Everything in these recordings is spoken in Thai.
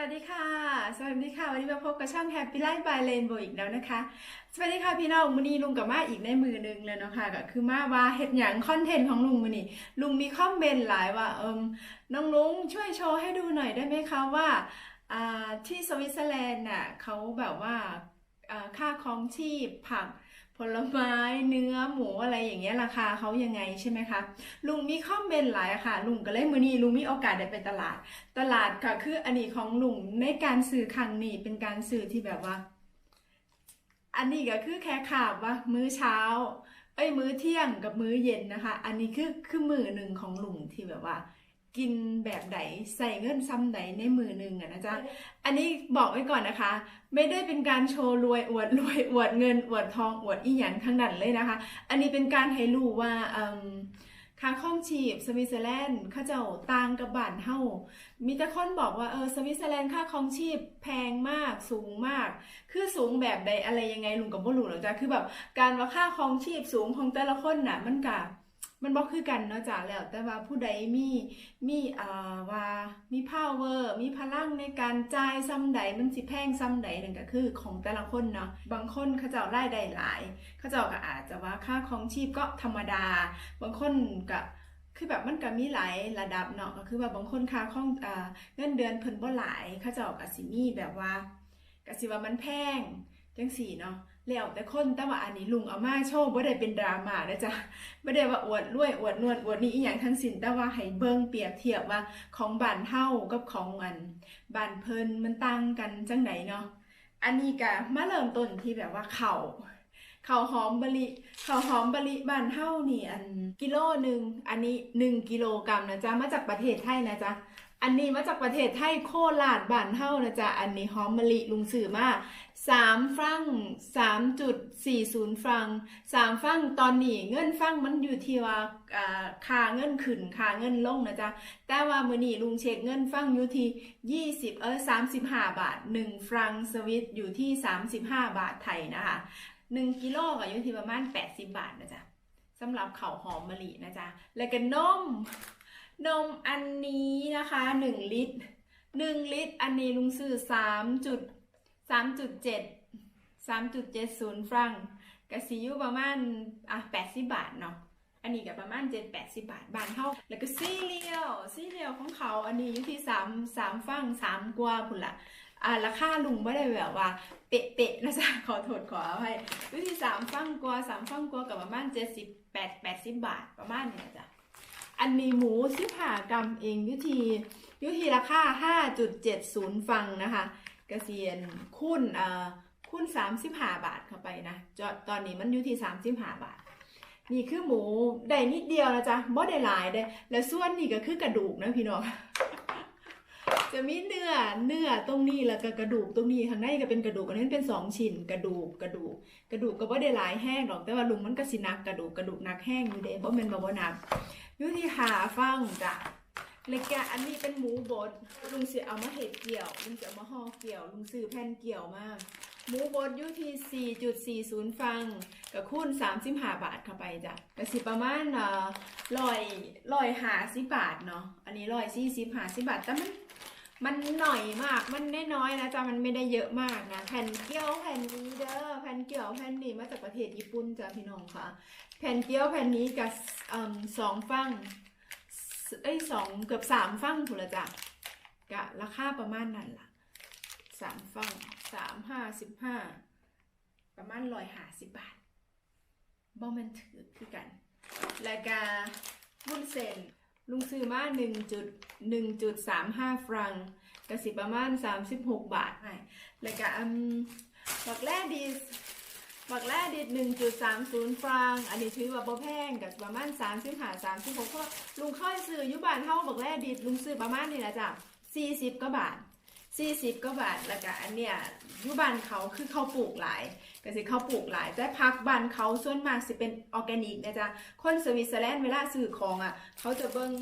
วัสดีค่ะ สวัสดีค่ะ วันนี้มาพบกับช่อง Happy Life by Rainbow อีกแล้วนะคะ สวัสดีค่ะพี่น้องมือนี้ลุงกับมาอีกในมือหนึงแล้วเนาะค่ะก็คือมาว่าเห็ดหยังคอนเทนต์ของลุงมือนี้ลุงมีคอมเมนต์หลายว่าเอิมน้องลุงช่วยโชว์ให้ดูหน่อยได้ไหมคะว่าอ่าที่สวิตเซอร์แลนด์น่ะเขาแบบว่า ค่าครองชีพผักผลไม้เนื้อหมูอะไรอย่างเงี้ยราคาเขายังไงใช่ไหมคะลุงมีคอมเมนต์หลายค่ะ ลุงก็เลยมือนี้ลุงมีโอกาสได้ไปตลาด ตลาดก็คืออันนี้ของลุงในการสื่อครั้งนี้เป็นการสื่อที่แบบว่า อันนี้ก็คือแค่ขาบว่ามื้อเช้า เอ้ยมื้อเที่ยงกับมื้อเย็นนะคะ อันนี้คือคือมือหนึ่งของลุงที่แบบว่า กินแบบไหนใส่เงินซ้ำไหนในมือหนึ่งอะนะจ๊ะ อันนี้บอกไว้ก่อนนะคะ ไม่ได้เป็นการโชว์รวยอวดรวยอวดเงินอวดทองอวดอีหยังทั้งนั้นเลยนะคะ อันนี้เป็นการให้รู้ว่าค่าข้องชีพสวิตเซอร์แลนด์ข้าเจ้าต่างกับบ้านเฮามีแต่คนบอกว่าเออสวิตเซอร์แลนด์ค่าครองชีพแพงมากสูงมาก คือสูงแบบใดอะไรยังไงลุงก็บ่รู้หรอกจ้ะคือแบบการว่าค่าครองชีพสูงของแต่ละคนน่ะมันก็ มันบ่คือกันเนาะจ้ะแล้ว แต่ว่าผู้ใดมีมีอ่าว่ามี power มีพลังในการจ่ายซ้ำใดมันสิแพงซ้ำใดนั่นก็คือของแต่ละคนเนาะบางคนเขาเจ้ารายได้หลาย เขาเจ้าก็อาจจะว่าค่าครองชีพก็ธรรมดา บางคนก็คือแบบมันก็มีหลายระดับเนาะก็คือว่าบางคนค่าครองอ่าเงินเดือนเพิ่นบ่หลายเขาเจ้าก็สิมีแบบว่าก็สิว่ามันแพงจังสี่เนาะ แล้วแต่คนแต่ว่าอันนี้ลุงเอามาโชว์บ่ได้เป็นดราม่านะจ๊ะบ่ได้ว่าอวดรวยอวดนวดอวดนี่อีหยังทั้งสิ้นแต่ว่าให้เบิ่งเปรียบเทียบว่าของบ้านเฮากับของอันบ้านเพิ่นมันต่างกันจังไดเนาะอันนี้ก็มาเริ่มต้นที่แบบว่าเข้าข้าวหอมบะลิข้าวหอมบะลิบ้านเฮานี่อันกิโลหนึ่งอันนี้หนึ่งกิโลกรัมนะจ๊ะมาจากประเทศไทยนะจ๊ะ อันนี้มาจากประเทศไทยโคราชบ้านเฮานะจ๊ะ อันนี้หอมมะลิลุงสื่อมาสามฟรังสามจุดสี่ศูนย์ฟรังสามฟรังตอนนี้เงินฟรังมันอยู่ที่ว่าค่าเงินขึ้นค่าเงินลงนะจ๊ะ แต่ว่ามื้อนี้ลุงเช็คเงินฟรังอยู่ที่ยี่สิบเออสามสิบห้าบาทหนึ่งฟรังสวิตอยู่ที่สามสิบห้าบาทไทยนะคะหนึ่งกิโลก็อยู่ที่ประมาณ80บบาทนะจ๊ะสำหรับเข้าหอมมะลินะจ๊ะ แล้วก็นม นมอันนี้นะคะ 1 ลิตร 1 ลิตร อันนี้ลุงซื้อ3จุด3.7 3.70ฟรังกะสิอยู่ประมาณอะ80บาทเนาะอันนี้ก็ประมาณ7 80บาทบานเท่าแล้วก็ซีเรียลซีเรียลของเขาอันนี้อยู่ที่3 3ฟัง3กว่าพุ่นละอ่าราคาลุงไม่ได้แบบว่าเป๊ะๆนะจ๊ะขอโทษขออภัยอยู่ที่สามฟังกว่าสามฟังกว่ากับประมาณเจ็ดสิบแปดแปดสิบบาทประมาณเนี้ยจ้ะ อันนี้หมูสิบห้ากรัมเองยุทียุทีราคาห้าจุดเจ็ดศูนย์ฟังนะคะกระเซียนคูณอ่อคุณสามสิบห้าบาทเข้าไปนะจอตอนนี้มันยุทีสามสิบห้าบาท นี่คือหมูได้นิดเดียวนะจ๊ะบ่ได้หลายเด้ และส่วนนี่ก็คือกระดูกนะพี่น้อง จะมีเนื้อเนื้อตรงนี้แล้วก็กระดูกตรงนี้ข้างในก็เป็นกระดูกอันนี้นเป็นสองชิ้นกระดูกกระดูก กระดูกก็บ่ได้หลายแห้งหรอกแต่ว่าลุงมันก็สิหนักกระดูกกระดูกหนักแห้งอยู่เด้บ่แม่นบ่บ่หนักอยู่ที่หาฟังจ้ะแล้วก็อันนี้เป็นหมูบดลุงสิเอามาเห็ดเกี่ยวลุงจะเอามาห่อเกี่ยวลุงซื้อแผ่นเกี่ยวมากหมูบดอยู่ที่ 4.40 ฟังกับคูณ35บาทเข้าไปจ้ะก็สิประมาณเอ่อร้อยร้อยห้าสิบบาทเนาะอันนี้ร้อยสี่สิบห้าสิบบาทแต่มัน มันหน่อยมาก มันน้อยๆนะจ๊ะ มันไม่ได้เยอะมากนะ แผ่นเกี๊ยวแผ่นนี้เด้อ แผ่นเกี๊ยวแผ่นนี้มาจากประเทศญี่ปุ่นจ้ะพี่น้องค่ะ แผ่นเกี๊ยวแผ่นนี้กับสองฟังเอ้ยสองเกือบสามฟังถูกละจ้ะกะราคาประมาณนั้นล่ะสามฟังสามห้าสิบห้าประมาณร้อยห้าสิบบาทบ่แมันถือคือกัน แล้วก็วุ้นเส้น ลุงซื้อมา1จุด1จุด35 ฟรังกะสิประมาณ 36 บาทให้แล้วก็อืมบักแร่ดิสบักแร่ดิส1.30 ฟรัง อันนี้ถือว่าบ่แพงกับประมาณ 35 36เพราะลุงค่อยซื้ออยู่บ้านเฮาบักแร่ดิสลุงซื้อประมาณนี้แหละจ้ะ40ก็บาท40ก็บาทแล้วก็อันเนี้ยอยู่บ้านเขาคือเขาปลูกหลาย ก็สิเขาปลูกหลาย แต่พักบ้านเขาส่วนมากสิเป็นออร์แกนิกนะจ๊ะคนสวิตเซอร์แลนด์เวลาซื้อของอะ เขาจะเบิ้ง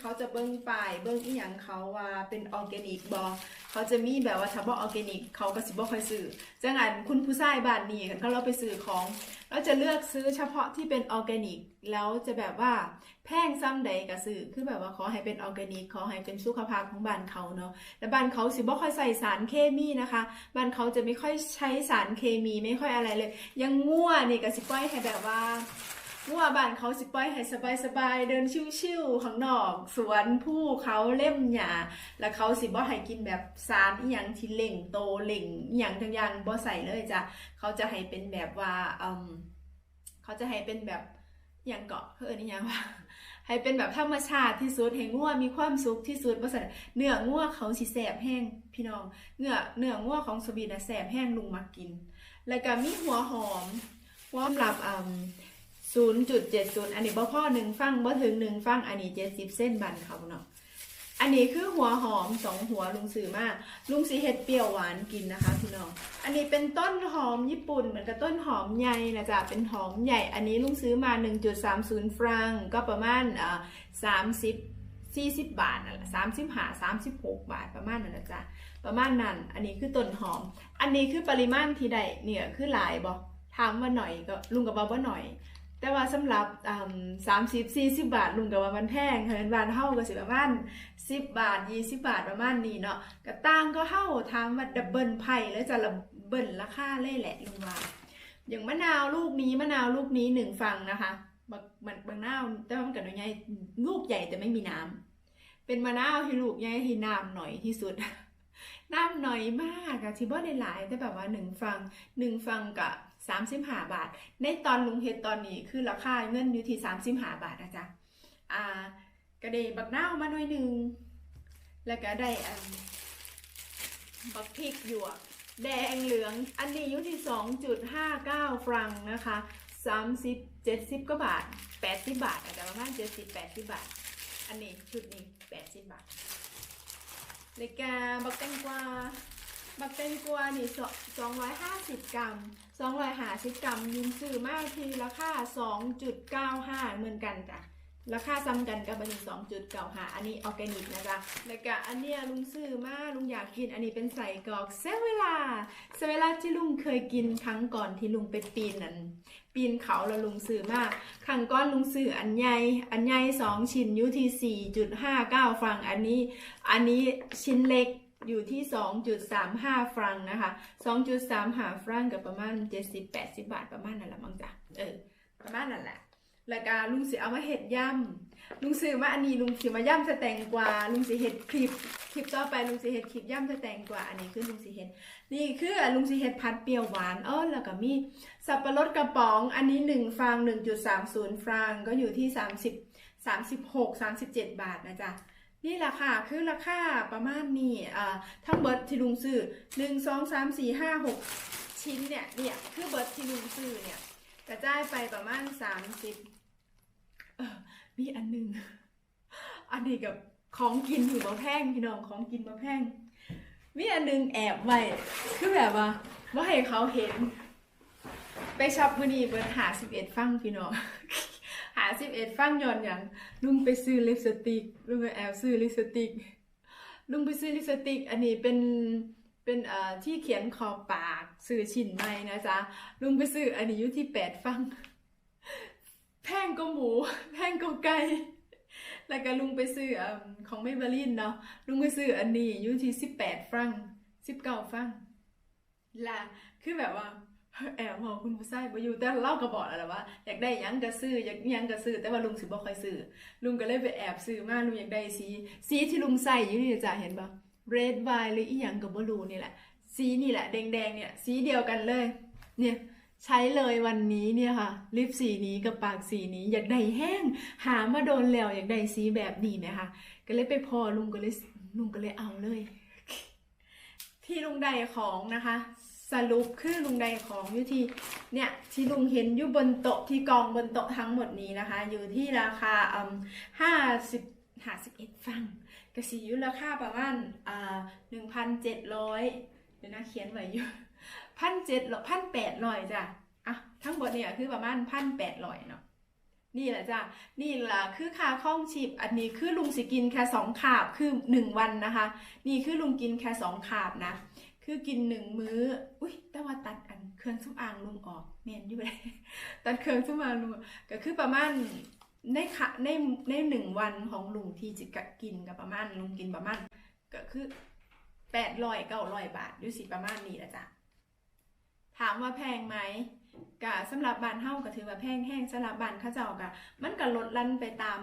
เขาจะเบิ้งป้ายเบิ้งอีหยังเขาว่าเป็นออร์แกนิกบอเขาจะมีแบบว่าถ้าบ่ออร์แกนิกเขาก็สิบ่ค่อยซื้อจังอันคุณผู้ชายบ้านนี้เขาเราไปซื้อของเราจะเลือกซื้อเฉพาะที่เป็นออร์แกนิก แล้วจะแบบว่าแพงซ้ำใดก็ซื้อคือแบบว่าขอให้เป็นออร์แกนิก ขอให้เป็นสุขภาพของบ้านเขาเนาะและบ้านเขาสิบ่ค่อยใส่สารเคมีนะคะบ้านเขาจะไม่ค่อยใช้สารเคมีไม่ค่อยอะไรเลย ยังง่วนี่ก็สิปล่อยให้แบบว่า ง่วบ้านเขาสิปล่อยให้สบายๆเดินชิวๆข้างนอก สวนผู้เขาเล่มหญ้าแล้วเขาสิบ่ให้กินแบบสารอีหยังที่เล่งโตเล่งอีหยังทั้งอย่างบ่ใส่เลยจ้ะเขาจะให้เป็นแบบว่าอืมเขาจะให้เป็นแบบอย่างเกาะเพื่อนอีหยังว่าให้เป็นแบบธรรมชาติที่สุดให้ง่วมีความสุขที่สุดบ่ซั่เนื้อง่วเขาสิแสบแห้งพี่น้องเนื้อเนื้อง่วของสวีนะแสบแห้งลุงมากิน แล้วก็มีหัวหอมหัวสำหรับอืม 0.70 อันนี้บ่พ่อหนึ่งฟังบ่ถึงหนึ่งฟังอันนี้ 70 เส้นบันเขาเนาะอันนี้คือหัวหอมสองหัวลุงซื้อมาลุงสีเห็ดเปรี้ยวหวานกินนะคะพี่น้องอันนี้เป็นต้นหอมญี่ปุ่นเหมือนกับต้นหอมใหญ่นะจ๊ะเป็นหอมใหญ่อันนี้ลุงซื้อมา 1.30 ฟรังก็ประมาณอ่า30 40บาทนั่นแหละ35 36บาทประมาณนั้นนะจ๊ะประมาณนั้น อันนี้คือต้นหอม อันนี้คือปริมาณที่ได้เนี่ยคือหลายบ่ถามว่าหน่อยก็ลุงกับว่าบ่หน่อย แต่ว่าสำหรับสามสิบสี่สิบบาทลุงก็บว่ามันแพงเฮินบานเท่ากับสิประมาณสิบบาทยี่สิบบาทประมาณนี้เนาะกระตั้งก็เท่าทางมาดับเบิลไผ่แล้วจะระเบิลราคาเล่แหละลุงว่าอย่างมะนาวลูกนี้มะนาวลูกนี้หนึ่งฟังนะคะบางบางนาวแต่ว่ามันกับน้อยลูกใหญ่แต่ไม่มีน้ำ เป็นมะนาวที่ลูกใหญ่ที่น้ำหน่อยที่สุดน้ำหน่อยมากอะที่บ่ได้หลายแต่แบบว่าหนึ่งฟังหนึ่งฟังกะ 35 บาท ในตอนลุงเฮ็ดตอนนี้คือราคาเงินอยู่ที่35 บาทนะจ๊ะอ่ากระเดยบักเน่ามาหน่อยหนึ่งแล้วก็ได้อันบักพริกหยวกแดงเหลือง อันนี้อยู่ที่ 2.59 ฟรังนะคะ 30 70กว่าบาท 80 บาทอาจจะประมาณ70 80 บาท อันนี้ชุดนี้ 80 บาทเลยกาบักแตงกวา บักแตงกวนี่สองร้อยห้าสิบกรัมสองร้อยห้าสิบกรัมยินซื้อมากทีราคาสองจุดเก้าห้าเหมือนกันจ้ะราคาซ้ำกันกับอันนี้สองจุดเก่าหาอันนี้ออร์แกนิกนะจ๊ะแล้วก็อันเนี้ยลุงซื้อมาลุงอยากกินอันนี้เป็นใส่กรอกเซเวลาเซเวลาที่ลุงเคยกินครั้งก่อนที่ลุงไปปีนนั่นปีนเขาแล้วลุงซื้อมาครั้งก้อนลุงซื้ออันใหญ่อันใหญ่สองชิ้นยูที่สี่จุดห้าเก้าฟังอันนี้ อันนี้ชิ้นเล็ก อยู่ที่ 2.35 ฟรังนะคะ 2.35 ฟรังกับประมาณ 70-80 บาทประมาณนั่นแหละมั้งจ้ะ เออ ประมาณนั่นแหละแล้วก็ลุงสิเอามาเห็ดย่ำลุงซื้อมาอันนี้ลุงสิมาย่ำสแตงกวาลุงสิเห็ดคลิปคลิปต่อไปลุงสิเห็ดคลิปย่ำสแตงกวาอันนี้คือลุงสิเห็ดนี่คือลุงสิเห็ดพัดเปรี้ยวหวานเออแล้วก็มีสับปะรดกระป๋องอันนี้1ฟรัง1.30ฟรังก็อยู่ที่30 36 37บาทนะจ๊ะ นี่แหละค่ะ คือราคาประมาณนี้อ่าทั้งเบิร์ดที่ลุงซื้อหนึ่งสองสามสี่ห้าหกชิ้นเนี่ย เนี่ย คือเบิร์ดที่ลุงซื้อเนี่ยกระจายไปประมาณสามสิบเออมีอันหนึ่ง อันนี้กับของกินอยู่บ่แพงพี่น้องของกินบ่แพงมีอันหนึ่งแอบไว้ คือแบบว่าว่าให้เขาเห็น ไปช็อปมื้อนีเบิร์ดหาสิบเอ็ดฟังพี่น้อง สิบเอ็ดฟังย้อนอย่างลุงไปซื้อลิปสติกลุงไปแอบซื้อลิปสติกลุงไปซื้อลิปสติก อันนี้เป็นเป็นเอ่อที่เขียนขอบปากซื้อชิ้นใหม่นะจ๊ะลุงไปซื้ออันนี้อยู่ที่แปดฟังแพงก็หมูแพงก็ไก่แล้วก็ลุงไปซื้ออของเมเบลินเนาะลุงไปซื้ออันนี้อยู่ที่สิบแปดฟังสิบเก้าฟังล่ะคือแบบว่า แอบบอกคุณผู้ชายบ่อยู่แต่เล่าก็บอกแล้วแหละว่าอยากได้ยังก็ซื้ออยากยังก็ซื้อแต่ว่าลุงสิบ่ค่อยซื้อลุงก็เลยไปแอบซื้อมาลุงอยากได้สีสีที่ลุงใส่อยู่นี่จ้ะเห็นปะ red wine หรืออีหยังก็บ่รู้นี่แหละ สีนี่แหละแดงๆเนี่ยสีเดียวกันเลย เนี่ยใช้เลยวันนี้เนี่ยค่ะ ลิปสีนี้กับปากสีนี้อยากได้แห้ง หามาโดนแล้วอยากได้สีแบบนี้ไหมคะก็เลยไปพอลุงก็เลยลุงก็เลยเอาเลย ที่ลุงใดของนะคะ สรุปคือลุงใดของอยู่ที่เนี่ยที่ลุงเห็นอยู่บนโต๊ะที่กองบนโต๊ะทั้งหมดนี้นะคะ อยู่ที่ราคาอืมห้าสิบห้าสิบเอ็ดฟังกระสีอยู่ราคาประมาณอ่าหนึ่งพันเจ็ดร้อยเดี๋ยวนะเขียนไว้อยู่พันเจ็ดพันแปดร้อยจ้ะอะทั้งหมดเนี่ยคือประมาณพันแปดร้อยเนาะนี่แหละจ้ะ นี่แหละคือค่าข้องชีพ อันนี้คือลุงสิกินแค่สองขาบคือหนึ่งวันนะคะ นี่คือลุงกินแค่สองขาบนะ คือกินหนึ่งมื้อ อุ้ยแต่ว่าตัดอันเครื่องสำอางลุงออกเมนอยู่เลยตัดเครื่องสำอางลุงก็คือประมาณในค่ะในในหนึ่งวันของลุงที่จะกินกับประมาณลุงกินประมาณก็คือแปดร้อยเก้าร้อยบาทอยู่สิประมาณนี้แหละจ้ะถามว่าแพงไหมกะสำหรับบ้านเฮาก็ถือว่าแพงแห้งสำหรับบ้านเขาเจ้ากะมันก็ลดลันไปตาม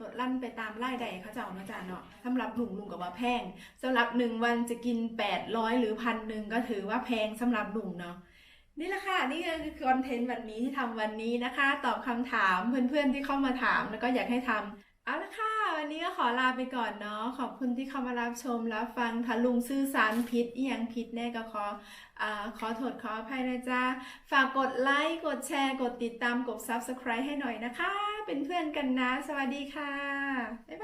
ลดลั่นไปตามรายได้เขาเจ้าเนาะจ้ะเนาะสำหรับลุงลุงก็ว่าแพงสำหรับหนึ่งวันจะกิน800หรือพันหนึ่งก็ถือว่าแพงสำหรับลุงเนาะนี่แหละค่ะ นี่คือคอนเทนต์วันนี้ที่ทำวันนี้นะคะ ตอบคำถามเพื่อนๆที่เข้ามาถามแล้วก็อยากให้ทำเอาละค่ะ วันนี้ก็ขอลาไปก่อนเนาะขอบคุณที่เข้ามารับชมรับฟังถ้าลุงซื่อสารพิษอียังพิษแน่ก็ขออ่ขอโทษขออภัยนะจ๊ะฝากกดไลค์กดแชร์ กดติดตามกด Subscribe ให้หน่อยนะคะ เป็นเพื่อนกันนะ สวัสดีค่ะ บ๊ายบาย